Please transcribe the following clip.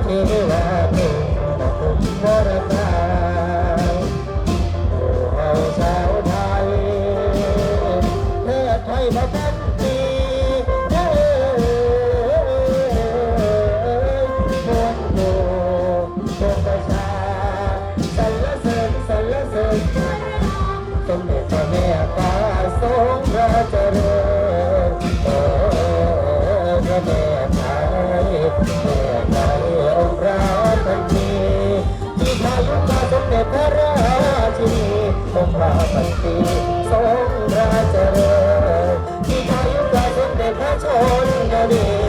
Thank you. ที่ต้องมาบันตีสงราเจริญที่ไทยประเทนเด็กพระชนดี